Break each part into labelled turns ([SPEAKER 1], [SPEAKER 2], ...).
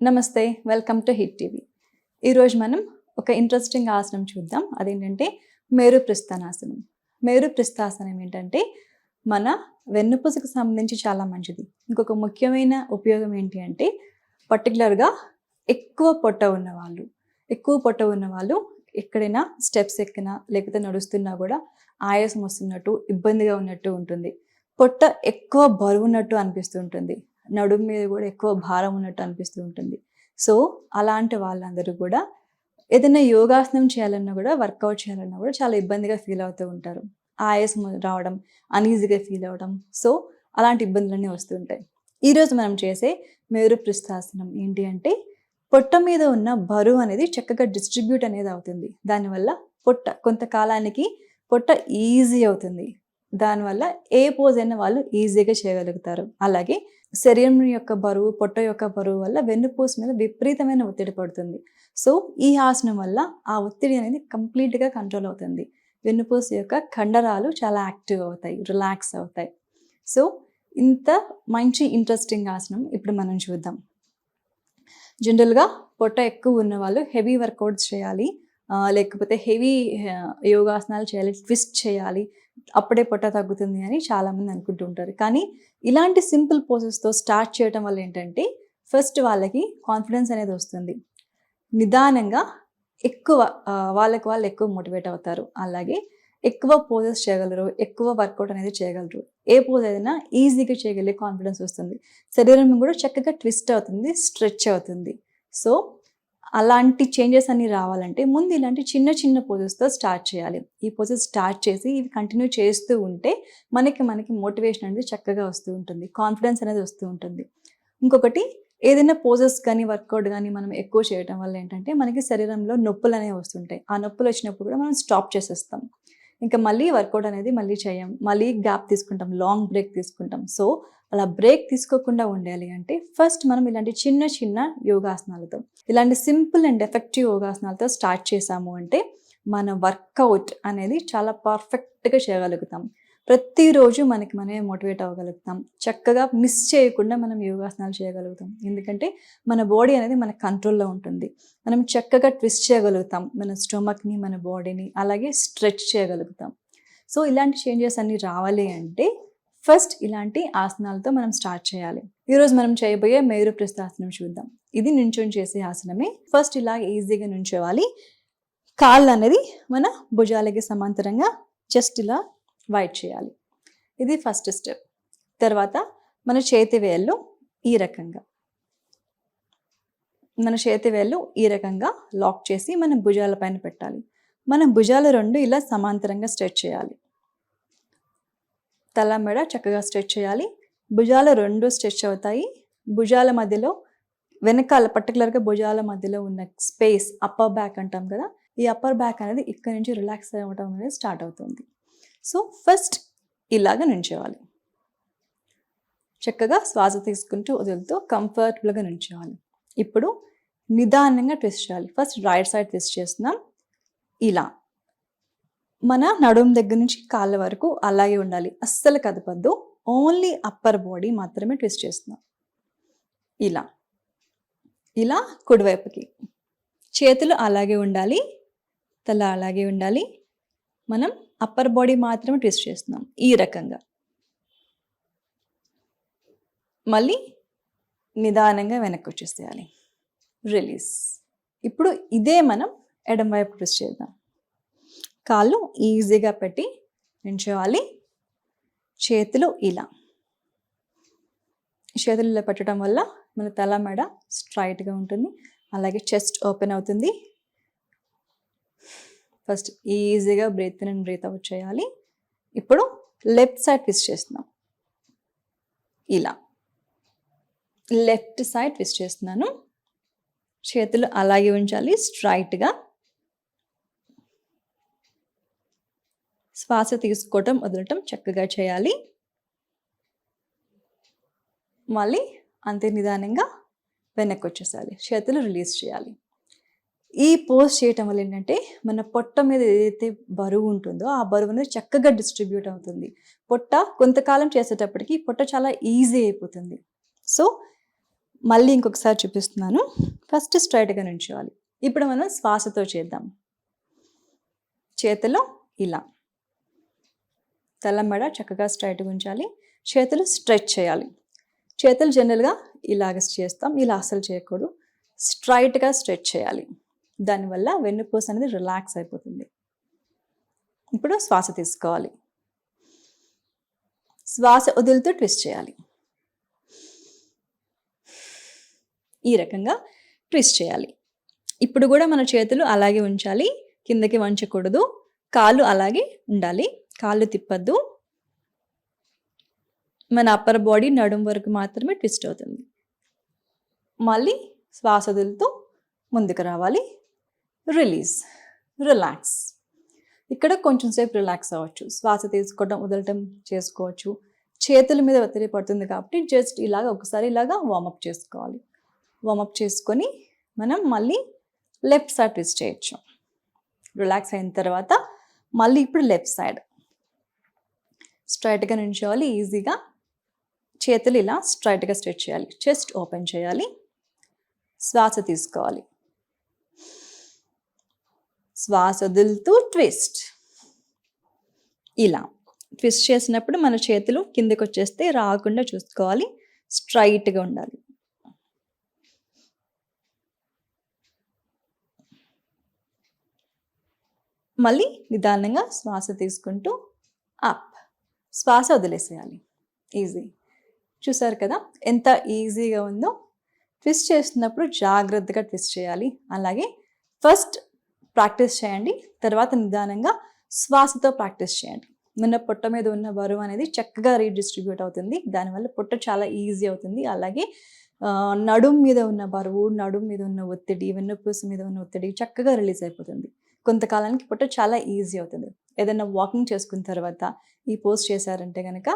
[SPEAKER 1] నమస్తే welcome to hit TV. ఈరోజు మనం ఒక ఇంట్రెస్టింగ్ ఆసనం చూద్దాం. అదేంటంటే మేరు ప్రస్థానాసనం. మేరు ప్రస్థాసనం ఏంటంటే మన వెన్నుపూసకు సంబంధించి చాలా మంచిది. ఇంకొక ముఖ్యమైన ఉపయోగం ఏంటి అంటే పర్టికులర్గా ఎక్కువ పొట్ట ఉన్నవాళ్ళు ఎక్కువ పొట్ట ఉన్న వాళ్ళు ఎక్కడైనా స్టెప్స్ ఎక్కినా లేకపోతే నడుస్తున్నా కూడా ఆయాసం వస్తున్నట్టు ఇబ్బందిగా ఉన్నట్టు ఉంటుంది. పొట్ట ఎక్కువ బరువు ఉన్నట్టు అనిపిస్తుంటుంది నడుము మీద కూడా ఎక్కువ భారం ఉన్నట్టు అనిపిస్తూ ఉంటుంది. సో అలాంటి వాళ్ళందరూ కూడా ఏదైనా యోగాసనం చేయాలన్నా కూడా వర్కౌట్ చేయాలన్నా కూడా చాలా ఇబ్బందిగా ఫీల్ అవుతూ ఉంటారు. ఆయాసం రావడం అనీజీగా ఫీల్ అవ్వడం. సో అలాంటి ఇబ్బందులన్నీ వస్తుంటాయి ఈరోజు మనం చేసే మేరు పృష్ఠాసనం ఏంటి అంటే పొట్ట మీద ఉన్న బరువు అనేది చక్కగా డిస్ట్రిబ్యూట్ అనేది అవుతుంది. దానివల్ల పొట్ట కొంతకాలానికి పొట్ట ఈజీ అవుతుంది. దానివల్ల ఏ పోజ్ అయినా వాళ్ళు ఈజీగా చేయగలుగుతారు. అలాగే శరీరం యొక్క బరువు పొట్ట యొక్క బరువు వల్ల వెన్నుపూస మీద విపరీతమైన ఒత్తిడి పడుతుంది. సో ఈ ఆసనం వల్ల ఆ ఒత్తిడి అనేది కంప్లీట్గా కంట్రోల్ అవుతుంది. వెన్నుపూస యొక్క కండరాలు చాలా యాక్టివ్ అవుతాయి రిలాక్స్ అవుతాయి. సో ఇంత మంచి ఇంట్రెస్టింగ్ ఆసనం ఇప్పుడు మనం చూద్దాం. జనరల్గా పొట్ట ఎక్కువ ఉన్న వాళ్ళు హెవీ వర్కౌట్స్ చేయాలి. లేకపోతే హెవీ యోగాసనాలు చేయాలి ట్విస్ట్ చేయాలి అప్పుడే పొట్ట తగ్గుతుంది అని చాలామంది అనుకుంటూ ఉంటారు. కానీ ఇలాంటి సింపుల్ పోసెస్తో స్టార్ట్ చేయడం వల్ల ఏంటంటే ఫస్ట్ వాళ్ళకి కాన్ఫిడెన్స్ అనేది వస్తుంది. నిదానంగా ఎక్కువ వాళ్ళకి వాళ్ళు ఎక్కువ మోటివేట్ అవుతారు. అలాగే ఎక్కువ పోజెస్ చేయగలరు ఎక్కువ వర్కౌట్ అనేది చేయగలరు. ఏ పోజ్ అయినా ఈజీగా చేయగలిగే కాన్ఫిడెన్స్ వస్తుంది. శరీరం కూడా చక్కగా ట్విస్ట్ అవుతుంది స్ట్రెచ్ అవుతుంది. సో అలాంటి చేంజెస్ అన్ని రావాలంటే ముందు ఇలాంటి చిన్న చిన్న పొజెస్తో స్టార్ట్ చేయాలి. ఈ పొజెస్ స్టార్ట్ చేసి ఇవి కంటిన్యూ చేస్తూ ఉంటే మనకి మనకి మోటివేషన్ అనేది చక్కగా వస్తూ ఉంటుంది. కాన్ఫిడెన్స్ అనేది వస్తూ ఉంటుంది. ఇంకొకటి ఏదైనా పోజెస్ కానీ వర్కౌట్ కానీ మనం ఎక్కువ చేయడం వల్ల ఏంటంటే మనకి శరీరంలో నొప్పులు అనేవి వస్తుంటాయి. ఆ నొప్పులు వచ్చినప్పుడు కూడా మనం స్టాప్ చేసేస్తాం. ఇంకా మళ్ళీ వర్కౌట్ అనేది మళ్ళీ చేయం. మళ్ళీ గ్యాప్ తీసుకుంటాం. లాంగ్ బ్రేక్ తీసుకుంటాం. సో అలా బ్రేక్ తీసుకోకుండా ఉండాలి అంటే ఫస్ట్ మనం ఇలాంటి చిన్న చిన్న యోగాసనాలతో ఇలాంటి సింపుల్ అండ్ ఎఫెక్టివ్ యోగాసనాలతో స్టార్ట్ చేసాము అంటే మన వర్కౌట్ అనేది చాలా పర్ఫెక్ట్గా చేయగలుగుతాం. ప్రతిరోజు మనకి మనమే మోటివేట్ అవ్వగలుగుతాం. చక్కగా మిస్ చేయకుండా మనం యోగాసనాలు చేయగలుగుతాం. ఎందుకంటే మన బాడీ అనేది మన కంట్రోల్లో ఉంటుంది. మనం చక్కగా ట్విస్ట్ చేయగలుగుతాం. మన స్టొమక్ని మన బాడీని అలాగే స్ట్రెచ్ చేయగలుగుతాం. సో ఇలాంటి చేంజెస్ అన్నీ రావాలి అంటే ఫస్ట్ ఇలాంటి ఆసనాలతో మనం స్టార్ట్ చేయాలి. ఈరోజు మనం చేయబోయే మేరు ప్రస్థాసనం చూద్దాం. ఇది నించొని చేసే ఆసనమే. ఫస్ట్ ఇలా ఈజీగా నుంచోవాలి. కాళ్ళు అనేది మన భుజాలకి సమాంతరంగా జస్ట్ ఇలా వైట్ చేయాలి. ఇది ఫస్ట్ స్టెప్ తర్వాత మన చేతి వేళ్ళు ఈ రకంగా. మన చేతి వేళ్ళు ఈ రకంగా లాక్ చేసి మన భుజాల పైన పెట్టాలి. మన భుజాలు రెండు ఇలా సమాంతరంగా స్ట్రెచ్ చేయాలి. తల మెడ చక్కగా స్ట్రెచ్ చేయాలి. భుజాలు రెండు స్ట్రెచ్ అవుతాయి. భుజాల మధ్యలో వెనకాల పర్టికులర్గా భుజాల మధ్యలో ఉన్న స్పేస్ అప్పర్ బ్యాక్ అంటాం కదా ఈ అప్పర్ బ్యాక్ అనేది ఇక్కడ నుంచి రిలాక్స్ అవ్వడం అనేది స్టార్ట్ అవుతుంది. సో ఫస్ట్ ఇలాగ నుంచేవాలి. చక్కగా శ్వాస తీసుకుంటూ వదులుతూ కంఫర్టబుల్గా నుంచేవాలి. ఇప్పుడు నిదానంగా ట్విస్ట్ చేయాలి. ఫస్ట్ రైట్ సైడ్ ట్విస్ట్ చేస్తున్నాం. ఇలా. మన నడుం దగ్గర నుంచి కాళ్ళ వరకు అలాగే ఉండాలి. అస్సలు కదపద్దు. ఓన్లీ అప్పర్ బాడీ మాత్రమే ట్విస్ట్ చేస్తున్నాం. ఇలా. ఇలా కుడివైపుకి. చేతులు అలాగే ఉండాలి. తల అలాగే ఉండాలి. మనం అప్పర్ బాడీ మాత్రమే ట్విస్ట్ చేస్తున్నాం ఈ రకంగా. మళ్ళీ నిదానంగా వెనక్కి వచ్చేసేయాలి. రిలీజ్ ఇప్పుడు ఇదే మనం ఎడం వైపు ట్విస్ట్ చేద్దాం. కాళ్ళు ఈజీగా పెట్టి నించోవాలి చేతులు ఇలా. చేతులు ఇలా పెట్టడం వల్ల మన తల మెడ స్ట్రైట్గా ఉంటుంది. అలాగే చెస్ట్ ఓపెన్ అవుతుంది. ఫస్ట్ ఈజీగా breathe in and breathe out చేయాలి. ఇప్పుడు లెఫ్ట్ సైడ్ ట్విస్ట్ చేస్తున్నాం. ఇలా. లెఫ్ట్ సైడ్ ట్విస్ట్ చేస్తున్నాను. చేతులు అలాగే ఉంచాలి స్ట్రైట్గా. శ్వాస తీసుకోవటం వదలటం చక్కగా చేయాలి. మళ్ళీ అంతే నిదానంగా వెనక్కి వచ్చేసాలి. చేతులు రిలీజ్ చేయాలి. ఈ పోజ్ చేయటం వల్ల ఏంటంటే మన పొట్ట మీద ఏదైతే బరువు ఉంటుందో ఆ బరువు అనేది చక్కగా డిస్ట్రిబ్యూట్ అవుతుంది. పొట్ట కొంతకాలం చేసేటప్పటికి పొట్ట చాలా ఈజీ అయిపోతుంది. సో మళ్ళీ ఇంకొకసారి చూపిస్తున్నాను. ఫస్ట్ స్ట్రైట్గా నుంచోవాలి. ఇప్పుడు మనం శ్వాసతో చేద్దాం. చేతిలో ఇలా. తలమెడ చక్కగా స్ట్రైట్గా ఉంచాలి. చేతులు స్ట్రెచ్ చేయాలి. చేతులు జనరల్గా ఇలాగ చేస్తాం. ఇలా అసలు చేయకూడదు. స్ట్రైట్గా స్ట్రెచ్ చేయాలి. దానివల్ల వెన్నుపూస అనేది రిలాక్స్ అయిపోతుంది. ఇప్పుడు శ్వాస తీసుకోవాలి. శ్వాస వదులుతూ ట్విస్ట్ చేయాలి. ఈ రకంగా ట్విస్ట్ చేయాలి. ఇప్పుడు కూడా మన చేతులు అలాగే ఉంచాలి. కిందకి వంచకూడదు. కాళ్ళు అలాగే ఉండాలి. కాళ్ళు తిప్పద్దు. మన అప్పర్ బాడీ నడుం వరకు మాత్రమే ట్విస్ట్ అవుతుంది. మళ్ళీ శ్వాస వదులుతూ ముందుకు రావాలి. రిలీజ్ రిలాక్స్ ఇక్కడ కొంచెం సేపు రిలాక్స్ అవ్వచ్చు. శ్వాస తీసుకోవడం వదలటం చేసుకోవచ్చు. చేతుల మీద ఒత్తిడి పడుతుంది కాబట్టి జస్ట్ ఇలాగ ఒకసారి ఇలాగా వార్మప్ చేసుకోవాలి. వార్మప్ చేసుకొని మనం మళ్ళీ లెఫ్ట్ సైడ్ ట్విస్ట్ చేయొచ్చు. రిలాక్స్ అయిన తర్వాత మళ్ళీ ఇప్పుడు లెఫ్ట్ సైడ్ స్ట్రైట్గా నుంచోవాలి ఈజీగా చేతులు ఇలా స్ట్రైట్గా స్ట్రెచ్ చేయాలి. చెస్ట్ ఓపెన్ చేయాలి. శ్వాస తీసుకోవాలి. శ్వాస వదులుతూ ట్విస్ట్. ఇలా ట్విస్ట్ చేసినప్పుడు మన చేతులు కిందకు వచ్చేస్తే రాకుండా చూసుకోవాలి. స్ట్రైట్గా ఉండాలి. మళ్ళీ నిదానంగా శ్వాస తీసుకుంటూ అప్. శ్వాస వదిలేసేయాలి. ఈజీ చూసారు కదా? ఎంత ఈజీగా ఉందో? ట్విస్ట్ చేస్తున్నప్పుడు జాగ్రత్తగా ట్విస్ట్ చేయాలి. అలాగే ఫస్ట్ ప్రాక్టీస్ చేయండి. తర్వాత నిదానంగా శ్వాసతో ప్రాక్టీస్ చేయండి. మన పొట్ట మీద ఉన్న బరువు అనేది చక్కగా రీడిస్ట్రిబ్యూట్ అవుతుంది. దానివల్ల పొట్ట చాలా ఈజీ అవుతుంది. అలాగే నడుం మీద ఉన్న బరువు నడుం మీద ఉన్న ఒత్తిడి వెన్నుపూస మీద ఉన్న ఒత్తిడి చక్కగా రిలీజ్ అయిపోతుంది. కొంతకాలానికి పొట్ట చాలా ఈజీ అవుతుంది. ఏదైనా వాకింగ్ చేసుకున్న తర్వాత ఈ పోస్ట్ చేశారంటే కనుక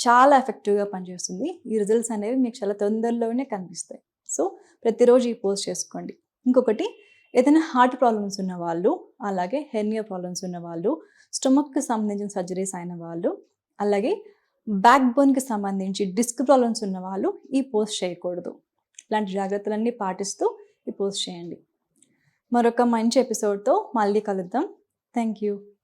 [SPEAKER 1] చాలా ఎఫెక్టివ్గా పనిచేస్తుంది. ఈ రిజల్ట్స్ అనేవి మీకు చాలా తొందరలోనే కనిపిస్తాయి. సో ప్రతిరోజు ఈ పోస్ట్ చేసుకోండి. ఇంకొకటి ఏదైనా హార్ట్ ప్రాబ్లమ్స్ ఉన్న వాళ్ళు అలాగే హెర్నియా ప్రాబ్లమ్స్ ఉన్న వాళ్ళు స్టమక్కి సంబంధించిన సర్జరీస్ అయిన వాళ్ళు అలాగే బ్యాక్ బోన్కి సంబంధించి డిస్క్ ప్రాబ్లమ్స్ ఉన్న వాళ్ళు ఈ పోస్ట్ చేయకూడదు. ఇలాంటి జాగ్రత్తలన్నీ పాటిస్తూ ఈ పోస్ట్ చేయండి. మరొక మంచి ఎపిసోడ్తో మళ్ళీ కలుద్దాం. Thank you